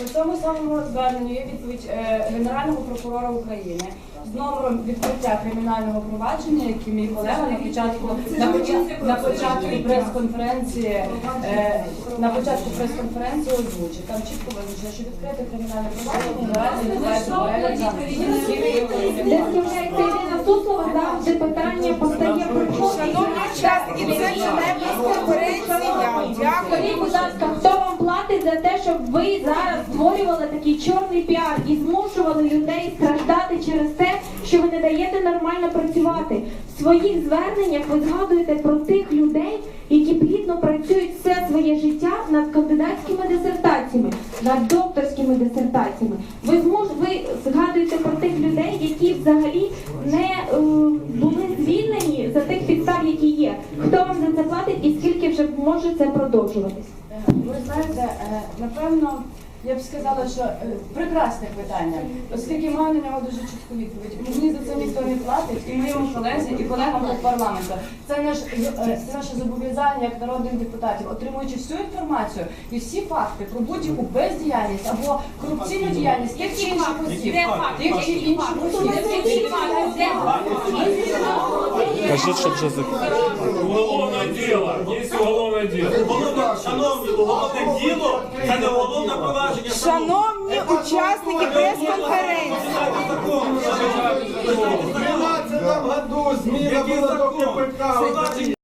По цьому самому зверненню є відповідь е, Генерального прокурора України з номером відкриття кримінального провадження, який мій колега на початку на, на початку прес-конференції е, на початку прес-конференції озвучив. Там чітко визначено, що відкрите кримінальне провадження наразі перегляд справляється Ірина Суслова, завжди питання постає про що Шановні учасники, це не конференція. Дякую. Скажіть, будь ласка, хто за те, щоб ви зараз створювали такий чорний піар і змушували людей страждати через те, що ви не даєте нормально працювати? В своїх зверненнях ви згадуєте про тих людей, які плідно працюють все своє життя над кандидатськими дисертаціями, над докторськими дисертаціями. Ви змуш... ви згадуєте про тих людей, які взагалі не е, були звільнені за тих підстав, які є. Хто вам за це платить і скільки вже може це продовжуватись? Ви знаєте, е, напевно, я б сказала, що е, прекрасне питання, оскільки маю на нього дуже чітку відповідь. Мені за це ніхто не платить, і моєму колезі, і колегам по парламенту. Це наш е, це наше зобов'язання як народних депутатів, отримуючи всю інформацію і всі факти про будь-яку бездіяльність або корупційну діяльність тих чи інших осіб, тих чи інших осіб. Кажіть, щоб вже зак... Уголовное діло. Є уголовне діло. Уголовне, шановні, уголовне діло це не уголовне провадження. Шановні учасники прес-конференції. В 13 году зміна була до КПК.